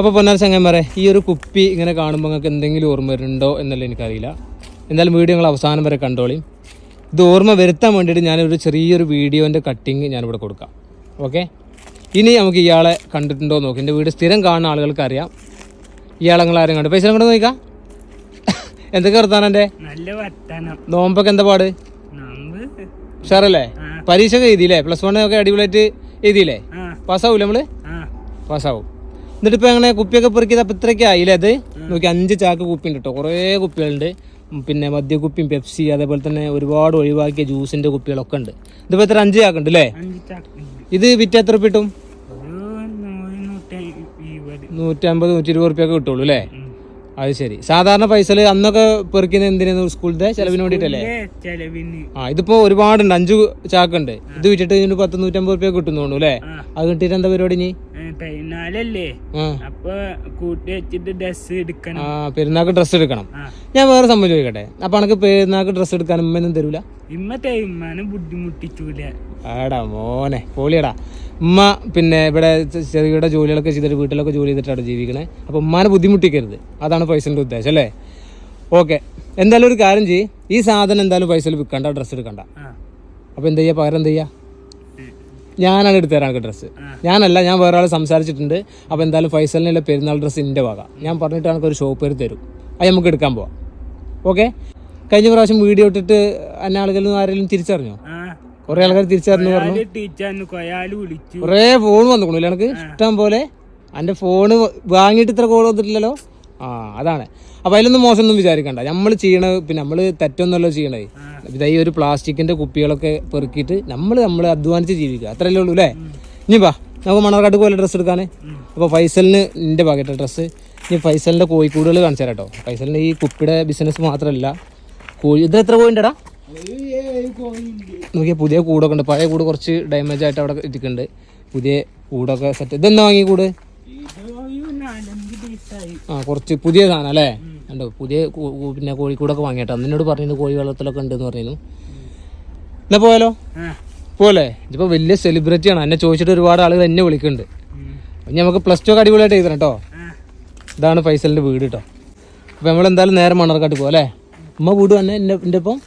അപ്പോൾ പൊന്നാർ ചങ്ങന്മാരെ ഈ ഒരു കുപ്പി ഇങ്ങനെ കാണുമ്പോൾ നിങ്ങൾക്ക് എന്തെങ്കിലും ഓർമ്മ വരുന്നുണ്ടോ എന്നല്ല എനിക്കറിയില്ല. എന്തായാലും വീഡിയോ നിങ്ങൾ അവസാനം വരെ കണ്ടോളിയും ഇത് ഓർമ്മ വരുത്താൻ വേണ്ടിയിട്ട് ഞാനൊരു ചെറിയൊരു വീഡിയോന്റെ കട്ടിങ് ഞാനിവിടെ കൊടുക്കാം. ഓക്കെ ഇനി നമുക്ക് ഇയാളെ കണ്ടിട്ടുണ്ടോ നോക്കി. എന്റെ വീട് സ്ഥിരം കാണുന്ന ആളുകൾക്ക് അറിയാം. ഇയാളെ നിങ്ങൾ ആരും കണ്ടു? പൈസ കൊണ്ട് നോക്കാം. എന്തൊക്കെ വർത്താനം എന്റെ? നോമ്പൊക്കെ എന്താ പാട്? ഉഷാറല്ലേ? പരീക്ഷ ഒക്കെ എഴുതിയില്ലേ? പ്ലസ് വൺ ഒക്കെ അടിപൊളിയായിട്ട് എഴുതിയില്ലേ? പാസ്സാവൂലേ നമ്മൾ? പാസ്സാവും എന്നിട്ട് ഇപ്പൊ അങ്ങനെ കുപ്പിയൊക്കെ പെറുക്കിയത് അപ്പൊ ഇത്രയൊക്കെ ആയില്ലേ അത്? നോക്കി അഞ്ച് ചാക്ക് കുപ്പി ഉണ്ട് കേട്ടോ കുറേ കുപ്പികളുണ്ട്. പിന്നെ മദ്യക്കുപ്പിയും പെപ്സി അതേപോലെ തന്നെ ഒരുപാട് ഒഴിവാക്കിയ ജ്യൂസിന്റെ കുപ്പികളൊക്കെ ഉണ്ട്. ഇതിപ്പോ എത്ര അഞ്ച് ചാക്ക് ഉണ്ട് അല്ലേ ഇത് വിറ്റ എത്ര രൂപ കിട്ടും? നൂറ്റമ്പത് നൂറ്റി ഇരുപത്. റുപ്യൊക്കെ കിട്ടുള്ളൂ അല്ലേ അത് ശരി. സാധാരണ പൈസൽ അന്നൊക്കെ പെറുക്കുന്ന എന്തിനാ സ്കൂളിന്റെ ചെലവിന് വേണ്ടിട്ടല്ലേ? ആ ഇതിപ്പോ ഒരുപാടുണ്ട്. അഞ്ചു ചാക്കുണ്ട് ഇത് വിറ്റിട്ട് ഇതിന് പത്ത് നൂറ്റമ്പത് റുപ്യ കിട്ടുന്നു തോന്നുന്നു അല്ലേ അത് കിട്ടിയിട്ട് എന്താ പരിപാടി ഇനി? പെരുന്നാളല്ലേ? അപ്പൊ കൂട്ടി വെച്ചിട്ട് ഡ്രസ് എടുക്കണം. ആ പെരുന്നാൾക്ക് ഡ്രസ് എടുക്കണം. ഞാൻ വേറെ സംഭവം ചോദിക്കട്ടെ? അപ്പൊ അനക്ക് പെരുന്നാൾക്ക് ഡ്രസ് എടുക്കാൻ ഉമ്മനും തരൂല? ഇമ്മത്തെ തേയ്മാനെ ബുദ്ധിമുട്ടിച്ചൂല. ആടാ മോനെ പോളിയടാ. ഉമ്മ പിന്നെ ഇവിടെ ചെറുകിട ജോലികളൊക്കെ ചെയ്തിട്ട് വീട്ടിലൊക്കെ ജോലി ചെയ്തിട്ടാണ് ജീവിക്കണേ. അപ്പൊ ഉമ്മാനെ ബുദ്ധിമുട്ടിക്കരുത്. അതാണ് പൈസന്റെ ഉദ്ദേശം അല്ലേ? ഓക്കെ. എന്തായാലും ഒരു കാര്യം ചെയ്യ്. ഈ സാധനം എന്തായാലും പൈസയിൽ വിൽക്കണ്ട ഡ്രസ്സ് എടുക്കണ്ട. അപ്പൊ എന്ത് ചെയ്യാ പകരം എന്ത് ചെയ്യാ. ഞാനാണ് എടുത്തു തരാൻ ഡ്രസ്സ് ഞാനല്ല ഞാൻ വേറെ ആൾ സംസാരിച്ചിട്ടുണ്ട്. അപ്പോൾ എന്തായാലും ഫൈസലിനുള്ള പെരുന്നാൾ ഡ്രസ്സ് എന്റെ വക. ഞാൻ പറഞ്ഞിട്ട് എനിക്ക് ഒരു ഷോപ്പ് പേര് തരും. അത് നമുക്ക് എടുക്കാൻ പോവാം. ഓക്കെ കഴിഞ്ഞ പ്രാവശ്യം വീഡിയോ ഇട്ടിട്ട് എന്നെ ആളുകളിൽ ആരെങ്കിലും തിരിച്ചറിഞ്ഞോ? കുറെ ആൾക്കാർ തിരിച്ചറിഞ്ഞു പറഞ്ഞു. കുറേ ഫോൺ വന്നിക്കണു എനിക്ക് ഇഷ്ടം പോലെ. എന്റെ ഫോണ് വാങ്ങിയിട്ട് ഇത്ര കോൾ വന്നിട്ടില്ലല്ലോ? ആ അതാണ്. അപ്പോൾ അതിലൊന്നും മോശമൊന്നും വിചാരിക്കണ്ട. നമ്മൾ ചെയ്യണ പിന്നെ നമ്മൾ തെറ്റൊന്നുമല്ലോ ചെയ്യണേ ഇതായി ഒരു പ്ലാസ്റ്റിക്കിന്റെ കുപ്പികളൊക്കെ പെറുക്കിയിട്ട് നമ്മൾ നമ്മൾ അധ്വാനിച്ച് ജീവിക്കുക. അത്രയല്ലേ ഉള്ളൂ അല്ലേ? ഇനി വാ നമുക്ക് മണർക്കാട്ട് പോലെ ഡ്രസ്സ് എടുക്കാനേ. അപ്പോൾ ഫൈസലിന് എന്റെ പാക്കറ്റ് ഡ്രസ്സ് ഇനി ഫൈസലിന്റെ കോഴിക്കൂടുകൾ കാണിച്ചു തരാം കേട്ടോ ഈ കുപ്പിയുടെ ബിസിനസ് മാത്രമല്ല കോഴി ഇത് എത്ര കോഴിന്റെടാ നോക്കിയാൽ പുതിയ കൂടൊക്കെ ഉണ്ട്. പഴയ കൂട് കുറച്ച് ഡാമേജ് ആയിട്ട് അവിടെ ഇരിക്കുന്നുണ്ട്. പുതിയ കൂടൊക്കെ സെറ്റ് ഇതെന്താ വാങ്ങിയ കൂട്? ആ കുറച്ച് പുതിയ സാധനം അല്ലേ? കണ്ടോ? പുതിയ പിന്നെ കോഴിക്കൂടൊക്കെ വാങ്ങിയിട്ടോ. നിന്നോട് പറഞ്ഞിരുന്നു കോഴി വെള്ളത്തിലൊക്കെ ഉണ്ടെന്ന് പറഞ്ഞിരുന്നു. എന്നാ പോയാലോ? പോലേ പോലെ ഇതിപ്പോൾ വലിയ സെലിബ്രിറ്റിയാണ് എന്നെ ചോദിച്ചിട്ട് ഒരുപാട് ആളുകൾ എന്നെ വിളിക്കുന്നുണ്ട്. അപ്പം നമുക്ക് പ്ലസ് ടു ഒക്കെ അടിപൊളിയായിട്ട് എഴുതണം കേട്ടോ. ഇതാണ് ഫൈസലിന്റെ വീട് കേട്ടോ. അപ്പോൾ നമ്മൾ എന്തായാലും നേരെ മണർക്കാട്ട് പോകും അല്ലേ? അമ്മ വീട് തന്നെ എന്റെ എന്റെ ഒപ്പം?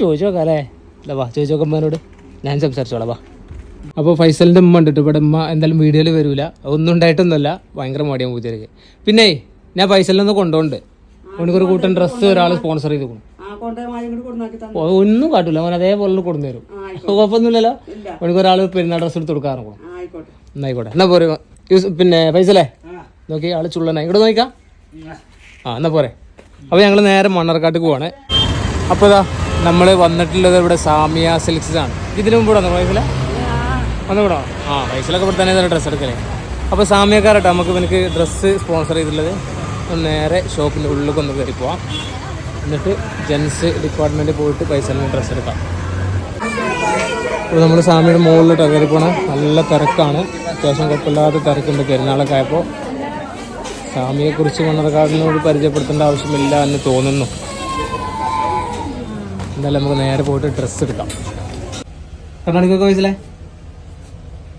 ചോദിച്ചു നോക്കാം അല്ലേ? അല്ല വാ ചോദിച്ചു നോക്കാം അമ്മേനോട് ഞാൻ സംസാരിച്ചോളാം വാ. അപ്പോൾ ഫൈസലിന്റെ ഉമ്മ കണ്ടിട്ട് ട്ടോ. ഇവിടെ ഉമ്മ എന്തായാലും വീഡിയോയിൽ വരില്ല ഒന്നും ഉണ്ടായിട്ടൊന്നുമല്ല. ഭയങ്കര മടിയാണ് പൂജയ്ക്ക് പിന്നെ ഞാൻ ഫൈസലിനൊന്ന് കൊണ്ടുപോണ്ട് അവനക്കൊരു കൂട്ടൻ ഡ്രസ്സ് ഒരാൾ സ്പോൺസർ ചെയ്ത് കൊടുക്കും. ഒന്നും കാട്ടില്ല അവൻ അതേപോലെ കൊടുന്നു തരും. കുഴപ്പമൊന്നുമില്ലല്ലോ. അവനക്ക് ഒരാൾ പെരുന്നാൾ ഡ്രസ്സ് എടുത്ത് കൊടുക്കാറുണ്ട് എന്നായിക്കോട്ടെ എന്നാ പോരെ പിന്നെ ഫൈസലേ? നോക്കി ആൾ ചുള്ളനായി. ഇവിടെ നോക്കാം ആ എന്നാ പോരെ. അപ്പോൾ ഞങ്ങൾ നേരെ മണ്ണാർക്കാട്ട് പോവാണ്. അപ്പോൾ ഇതാ നമ്മൾ വന്നിട്ടുള്ളത് ഇവിടെ സാമിയ സിൽക്സ് ആണ് ഇതിനു മുമ്പ് ഇവിടെ ഫൈസലെ? വന്നുകൂടോ ആ പൈസയിലൊക്കെ ഇവിടെ തന്നെ ഡ്രസ്സ് എടുക്കലേ. അപ്പോൾ സാമ്യക്കാരട്ടോ നമുക്ക് എനിക്ക് ഡ്രസ്സ് സ്പോൺസർ ചെയ്തിട്ടുള്ളത്. നേരെ ഷോപ്പിന്റെ ഉള്ളിലേക്ക് ഒന്ന് കയറി പോവാം. എന്നിട്ട് ജെൻസ് ഡിപ്പാർട്ട്മെന്റ് പോയിട്ട് പൈസ ഡ്രസ്സ് എടുക്കാം. ഇപ്പോൾ നമ്മൾ സാമിയുടെ മുകളിലോട്ട് കയറി പോകണം നല്ല തിരക്കാണ്. അത്യാവശ്യം കുഴപ്പമില്ലാത്ത തിരക്കുണ്ട്. പെരുന്നാളൊക്കെ ആയപ്പോൾ സ്വാമിയെക്കുറിച്ച് മണ്ണർക്കാടിനോട് പരിചയപ്പെടുത്തേണ്ട ആവശ്യമില്ല എന്ന് തോന്നുന്നു. എന്തായാലും നമുക്ക് നേരെ പോയിട്ട് ഡ്രസ്സ് എടുക്കാം. കണ്ണാടിക്കൊക്കെ വയസ്സിലെ?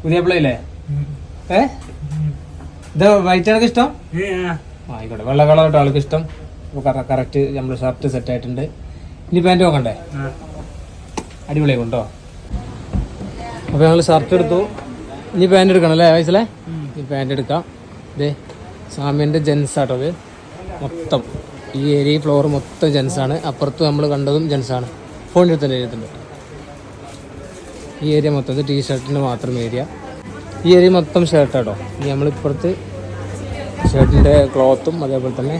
പുതിയ പിള്ളയില്ലേ ഏ? ഇത് വൈറ്റ് ആൾക്ക് ഇഷ്ടം ആയിക്കോട്ടെ. വെള്ള കളർ കേട്ടോ ആൾക്ക് ഇഷ്ടം. കറക്റ്റ് നമ്മൾ ഷർട്ട് സെറ്റ് ആയിട്ടുണ്ട്. ഇനി പാന്റ് നോക്കണ്ടേ? അടിപൊളി അടിപൊളിയായി കൊണ്ടോ അപ്പോൾ ഞങ്ങൾ ഷർട്ട് എടുത്തു. ഇനി പാന്റ് എടുക്കണം അല്ലേ വയസ്സിലെ? ഇനി പാന്റ് എടുക്കാം. ഇതേ സാമ്യന്റെ ജെൻസ് ആട്ടോ അത് മൊത്തം. ഈ ഏരിയ ഫ്ലോർ മൊത്തം ജെൻസാണ് അപ്പുറത്ത് നമ്മൾ കണ്ടതും ജെൻസാണ് ഫോണിൽ തന്നെ എഴുതുന്നുണ്ട് ഈ ഏരിയ മൊത്തം ടീ ഷർട്ടിന്റെ മാത്രം ഏരിയ. ഈ ഏരിയ മൊത്തം ഷർട്ടാട്ടോ ഇനി നമ്മളിപ്പുറത്ത് ഷർട്ടിന്റെ ക്ലോത്തും അതേപോലെ തന്നെ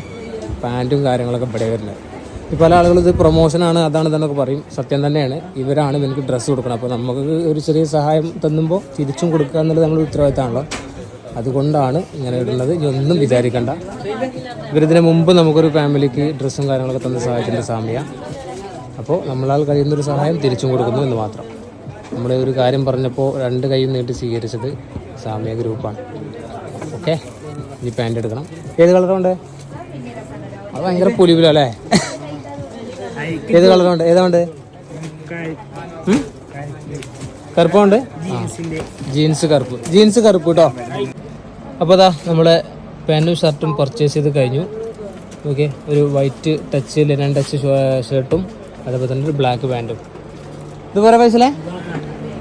പാന്റും കാര്യങ്ങളൊക്കെ ഇവിടെ വരുന്നത്. പല ആളുകൾ ഇത് പ്രൊമോഷനാണ് അതാണ് ഇതെന്നൊക്കെ പറയും. സത്യം തന്നെയാണ്. ഇവരാണ് എനിക്ക് ഡ്രസ്സ് കൊടുക്കണം അപ്പോൾ നമുക്ക് ഒരു ചെറിയ സഹായം തന്നുമ്പോൾ തിരിച്ചും കൊടുക്കുക എന്നുള്ളത് നമ്മുടെ ഉത്തരവാദിത്തമാണല്ലോ. അതുകൊണ്ടാണ് ഇങ്ങനെ ഇടുന്നത്. ഇതൊന്നും വിചാരിക്കണ്ട. ഇവരിതിന് മുമ്പ് നമുക്കൊരു ഫാമിലിക്ക് ഡ്രസ്സും കാര്യങ്ങളൊക്കെ തന്ന് സഹായിക്കേണ്ട സാമ്യ. അപ്പോൾ നമ്മളാൽ കഴിയുന്നൊരു സഹായം തിരിച്ചും കൊടുക്കുന്നു എന്ന് മാത്രം. നമ്മൾ ഒരു കാര്യം പറഞ്ഞപ്പോൾ രണ്ട് കൈയും നീട്ടി സ്വീകരിച്ചത് സാമ്യ ഗ്രൂപ്പാണ്. ഓക്കെ? ഇനി പാന്റ് എടുക്കണം. ഏത് കളറുണ്ട് അത് ഭയങ്കര പുലിവിലല്ലേ അല്ലേ? ഏത് കളറുണ്ട് ഏതാണ്ട് കറുപ്പുണ്ട് ജീൻസ് കറുപ്പ്. ജീൻസ് കറുപ്പ് കേട്ടോ അപ്പോൾ അതാ നമ്മളെ പാന്റും ഷർട്ടും പർച്ചേസ് ചെയ്ത് കഴിഞ്ഞു. ഓക്കെ? ഒരു വൈറ്റ് ടച്ച് ലെനൻ ടച്ച് ഷർട്ടും അതേപോലെ തന്നെ ഒരു ബ്ലാക്ക് പാന്റും ഇത് പോരാ പൈസലേ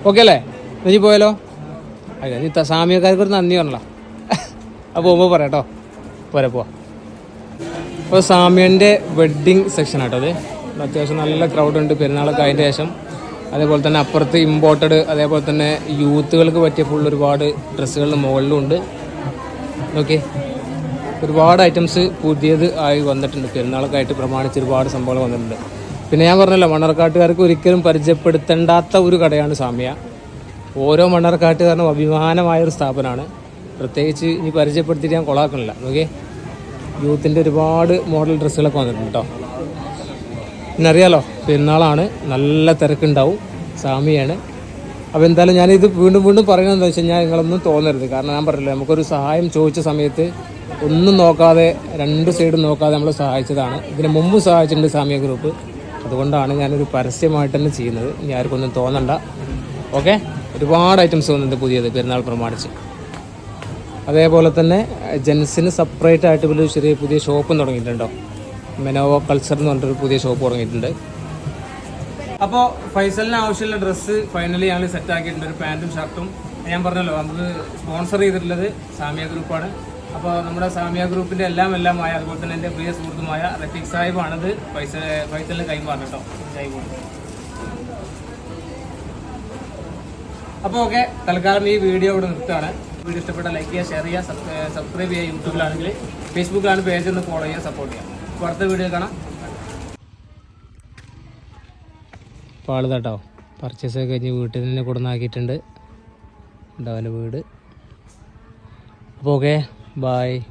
ഓക്കെ അല്ലേ? നീ പോയാലോ? അല്ല നീ സാമ്യക്കാർക്ക് ഒരു നന്ദി പറഞ്ഞല്ലോ അപ്പോൾ പോകുമ്പോൾ പറയാം കേട്ടോ. പോരെ പോവാ. അപ്പോൾ സാമ്യന്റെ വെഡ്ഡിങ് സെക്ഷൻ ആട്ടോ അത് അത്യാവശ്യം നല്ല ക്രൗഡ് ഉണ്ട്. പെരുന്നാളൊക്കെ അതിന്റെ ശേഷം അതേപോലെ തന്നെ അപ്പുറത്ത് ഇമ്പോർട്ടഡ് അതേപോലെ തന്നെ യൂത്തുകൾക്ക് പറ്റിയ ഫുൾ ഒരുപാട് ഡ്രസ്സുകൾ മുകളിലും ഉണ്ട്. ഓക്കെ ഒരുപാട് ഐറ്റംസ് പുതിയത് ആയി വന്നിട്ടുണ്ട്. പെരുന്നാളൊക്കെ ആയിട്ട് പ്രമാണിച്ച് ഒരുപാട് സംഭവങ്ങൾ വന്നിട്ടുണ്ട്. പിന്നെ ഞാൻ പറഞ്ഞല്ലോ മണ്ണാർക്കാട്ടുകാർക്ക് ഒരിക്കലും പരിചയപ്പെടുത്തേണ്ടാത്ത ഒരു കടയാണ് സാമ്യ. ഓരോ മണ്ണാർക്കാട്ടുകാരനും അഭിമാനമായ ഒരു സ്ഥാപനമാണ്. പ്രത്യേകിച്ച് ഇനി പരിചയപ്പെടുത്തിയിട്ട് ഞാൻ കൊളാക്കണില്ല. ഓക്കെ യൂത്തിന്റെ ഒരുപാട് മോഡൽ ഡ്രസ്സുകളൊക്കെ വന്നിട്ടുണ്ട് കേട്ടോ. പിന്നെ അറിയാലോ പെരുന്നാളാണ് നല്ല തിരക്കുണ്ടാവും സാമിയാണ്. അപ്പോൾ എന്തായാലും ഞാനിത് വീണ്ടും വീണ്ടും എന്താ വെച്ച് കഴിഞ്ഞാൽ നിങ്ങളൊന്നും തോന്നരുത്. കാരണം ഞാൻ പറഞ്ഞില്ല നമുക്കൊരു സഹായം ചോദിച്ച സമയത്ത് ഒന്നും നോക്കാതെ രണ്ട് സൈഡും നോക്കാതെ നമ്മൾ സഹായിച്ചതാണ്. ഇതിന് മുമ്പ് സഹായിച്ചിട്ടുണ്ട് സാമിയ ഗ്രൂപ്പ് അതുകൊണ്ടാണ് ഞാനൊരു പരസ്യമായിട്ട് തന്നെ ചെയ്യുന്നത്. ഇനി ആർക്കൊന്നും തോന്നണ്ട. ഓക്കെ ഒരുപാട് ഐറ്റംസ് വന്നിട്ടുണ്ട് പുതിയത് പെരുന്നാൾ പ്രമാണിച്ച്. അതേപോലെ തന്നെ ജെൻസിന് സെപ്പറേറ്റ് ആയിട്ട് ഒരു ചെറിയ പുതിയ ഷോപ്പും തുടങ്ങിയിട്ടുണ്ടോ? മെനോവ കൾച്ചർ എന്ന് പറഞ്ഞിട്ടൊരു പുതിയ ഷോപ്പ് തുടങ്ങിയിട്ടുണ്ട്. അപ്പോൾ ഫൈസലിന് ആവശ്യമുള്ള ഡ്രസ്സ് ഫൈനലി ഞങ്ങൾ സെറ്റ് ആക്കിയിട്ടുണ്ട്. ഒരു പാന്റും ഷർട്ടും ഞാൻ പറഞ്ഞല്ലോ നമുക്ക് സ്പോൺസർ ചെയ്തിട്ടുള്ളത് സാമിയ ഗ്രൂപ്പാണ് അപ്പോൾ നമ്മുടെ സാമിയ ഗ്രൂപ്പിന്റെ എല്ലാം എല്ലാമായ അതുപോലെ തന്നെ എന്റെ പ്രിയ സുഹൃത്തുമായ റഫീഖ് സാഹിബാണത്. പൈസ പൈസലിന് കൈമാറണം കേട്ടോ. ജൈബോൺ അപ്പോൾ ഓക്കെ തൽക്കാലം ഈ വീഡിയോ ഇവിടെ നിർത്തുകയാണ്. വീഡിയോ ഇഷ്ടപ്പെട്ട ലൈക്ക് ചെയ്യുക ഷെയർ ചെയ്യുക സബ്സ്ക്രൈബ് ചെയ്യുക യൂട്യൂബിലാണെങ്കിൽ ഫേസ്ബുക്കിലാണ് പേജ് ഒന്ന് ഫോളോ ചെയ്യുക സപ്പോർട്ട് ചെയ്യുക. അപ്പോൾ അടുത്ത വീഡിയോ കാണാം. അപ്പോൾ പർച്ചേസൊക്കെ കഴിഞ്ഞ് വീട്ടിൽ തന്നെ കൊടുന്നാക്കിയിട്ടുണ്ട് ഉണ്ടാവും വീട്. അപ്പോൾ ഓക്കെ Bye.